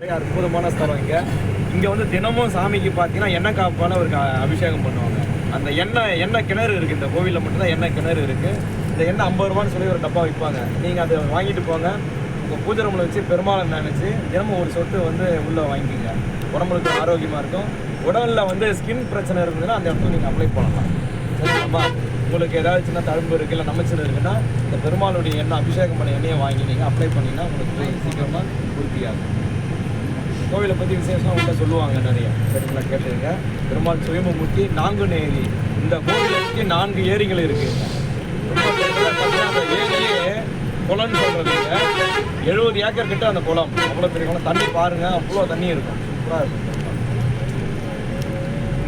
நிறைய அற்புதமான ஸ்தலம் இங்கே. இங்கே வந்து தினமும் சாமிக்கு பார்த்தீங்கன்னா எண்ணெய் காப்பால் ஒரு அபிஷேகம் பண்ணுவாங்க. அந்த எண்ணெய் எண்ணெய் கிணறு இருக்குது இந்த கோவிலில் மட்டும்தான் எண்ணெய் கிணறு இருக்குது இந்த எண்ணெய் ஐம்பது ரூபான்னு சொல்லி ஒரு டப்பா விற்பாங்க நீங்கள் அதை வாங்கிட்டு போங்க. உங்கள் பூஜை ரூமில் வச்சு பெருமாளை நினச்சி தினமும் ஒரு சொட்டு வந்து உள்ளே வாங்கிக்கிங்க. உடம்புக்கு ஆரோக்கியமாக இருக்கும். உடலில் வந்து ஸ்கின் பிரச்சனை இருந்ததுன்னா அந்த இடத்துல நீங்கள் அப்ளை பண்ணலாம். சரிங்களா உங்களுக்கு ஏதாவது சின்ன தழும்பு இருக்குது இல்லை நமச்சல் இருக்குன்னா இந்த பெருமாளுடைய எண்ணெய் அபிஷேகம் பண்ண எண்ணெயை வாங்கி நீங்கள் அப்ளை பண்ணிங்கன்னா உங்களுக்கு சீக்கிரமாக பூர்த்தியாகும். கோவிலை பற்றி விசேஷமாக உள்ள சொல்லுவாங்க நிறைய. சரிங்களா? கேட்டுருங்க பெருமாள் சுயமமூர்த்தி நான்கு ஏரி இந்த கோவிலுக்கு நான்கு ஏரிகள் இருக்குது ரொம்ப ஏரியே குளம்னு சொல்கிறதுங்க எழுபது ஏக்கர் கிட்ட அந்த குளம். அவ்வளோ பெரிய குளம். தண்ணி பாருங்கள் அவ்வளோ தண்ணி இருக்கும். சூப்பராக இருக்கும்.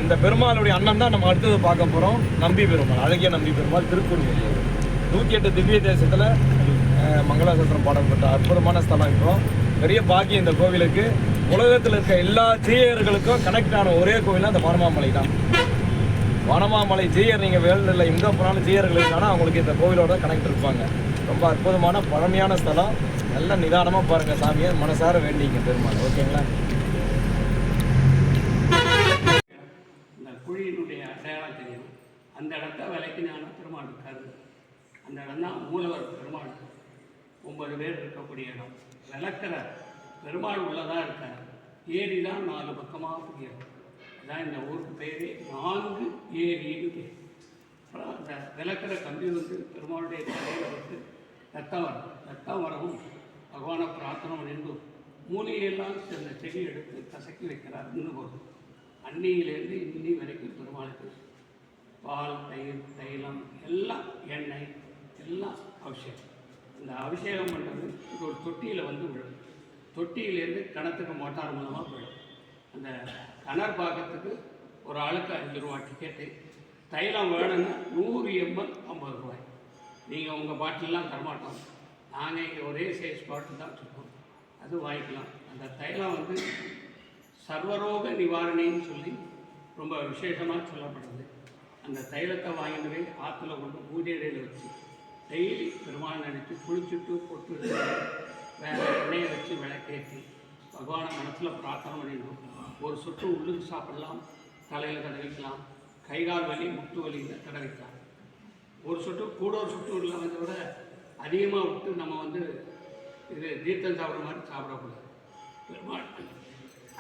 இந்த பெருமாளுடைய அண்ணன் தான் நம்ம அடுத்தது பார்க்க போகிறோம் நம்பி பெருமாள் அழகிய நம்பி பெருமாள் திருக்குறள். நூற்றி எட்டு திவ்ய தேசத்தில் மங்களாசத்திரம் பாடப்பட்ட அற்புதமான ஸ்தலம் இப்போ. பெரிய பாக்கியம் இந்த கோவிலுக்கு. உலகத்தில் இருக்க எல்லா ஜீயர்களுக்கும் கனெக்ட் ஆன ஒரே கோவில் அந்த வானமாமலை தான். வனமாமலை ஜீயர் நீங்கள் வேலையில் எங்கே போனாலும் ஜீயர்கள் இருந்தாலும் அவங்களுக்கு இந்த கோவிலோட கனெக்ட் இருப்பாங்க. ரொம்ப அற்புதமான பழமையான ஸ்தலம். நல்ல நிதானமாக பாருங்கள் சாமியை. மனசார வேண்டிங்க பெருமாள். ஓகேங்களா? இந்த குழியினுடைய அடையாளம் தெரியும் அந்த இடத்த விலைக்கினான பெருமாள் இருக்காரு. அந்த இடம் தான் மூலவர் பெருமாள். ஒன்பது பேர் இருக்கக்கூடிய இடம். விளக்கிற பெருமாள் உள்ளதாக இருக்கார் ஏரி தான் நாலு பக்கமாக புரியும் அதான் இந்த ஊருக்கு பேரே நான்கு ஏரின்னு பேர். அப்புறம் அந்த விளக்கிற கம்பி வந்து பெருமாளுடைய தலையில் வந்து ரத்தம் வரும். ரத்தம் வரவும் பகவானை பிரார்த்தனை பண்ணிட்டு மூலிகையெல்லாம் சில செடி எடுத்து கசக்கி வைக்கிறார் இன்னும் போதும் அன்னியிலேருந்து இன்னி வரைக்கும் பெருமாளுக்கு பால் தயிர் தைலம் எல்லாம் எண்ணெய் எல்லாம் அபிஷேகம். இந்த அபிஷேகம் பண்ணுறது ஒரு தொட்டியில் வந்து விழுது தொட்டியிலேருந்து கிணத்துக்கு மோட்டார் மூலமாக போயிடும். அந்த கிணறு பாக்கிறதுக்கு ஒரு ஆளுக்கு அஞ்சு ரூபா டிக்கெட்டு தைலம் வேணும்னா நூறு எம்எல் ஐம்பது ரூபாய். நீங்கள் உங்கள் பாட்டிலெலாம் தரமாட்டோம். நாங்கள் இங்கே ஒரே சைஸ் பாட்டில் தான் வச்சுருக்கோம். அது வாங்கிக்கலாம். அந்த தைலம் வந்து சர்வரோக நிவாரணின்னு சொல்லி ரொம்ப விசேஷமாக சொல்லப்படுது. அந்த தைலத்தை வாங்கிட்டு போய் ஆற்றுல கொண்டு பூஜை வச்சு டெய்லி பெருமாள் நினைச்சு குளிச்சுட்டு பொட்டு வேற எண்ணெயை வச்சு விளக்கேற்றி பகவானை மனசில் பிரார்த்தனை பண்ணிடணும் ஒரு சொட்டு உள்ளுக்கு சாப்பிடலாம் தலையில் தடவிக்கலாம் கை கால் வலி முட்டு வலி தடவிக்கலாம் ஒரு சொட்டு கூட ஒரு சொட்டு உள்ளதை விட அதிகமாக விட்டு நம்ம வந்து இது தீர்த்தம் சாப்பிட்ற மாதிரி சாப்பிடக்கூடாது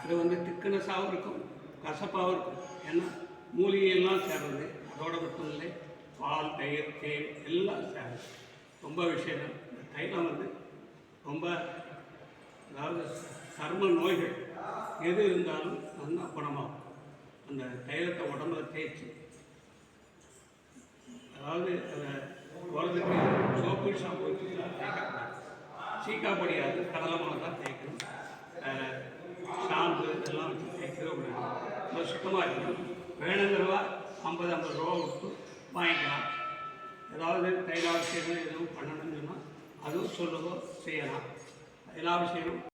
அது வந்து திக்குனஸாகவும் இருக்கும் கசப்பாகவும் இருக்கும் ஏன்னா மூலிகையெல்லாம் சேர்றது அதோட மட்டும் இல்லை பால் தயிர் தேன் எல்லாம் சேர்றது ரொம்ப விஷயம். இந்த தைலம் வந்து ரொம்ப அதாவது சர்ம நோய்கள் எது இருந்தாலும் நல்லா குணமாகும். அந்த தைலத்தை உடம்புல தேய்ச்சி. அதாவது அதை உரத்துக்கு சோப்பு ஷாம்பு வச்சு தேய்க்கக்கூடாது சீக்கா பொடியாது கடலை மிளகா தான் தேய்க்கணும் ஷாம்பு இதெல்லாம் வச்சு தேய்க்கவே கூடாது. ரொம்ப சுத்தமாக இருக்கணும். வேணுங்கிறவா ஐம்பது ஐம்பது ரூபா கொடுத்து வாங்கிக்கலாம். ஏதாவது தைலாபிஷேகம் எதுவும் பண்ணணும்னு சொன்னால் அதுவும் சொல்லவோ செய்யலாம். எல்லா விஷயமும்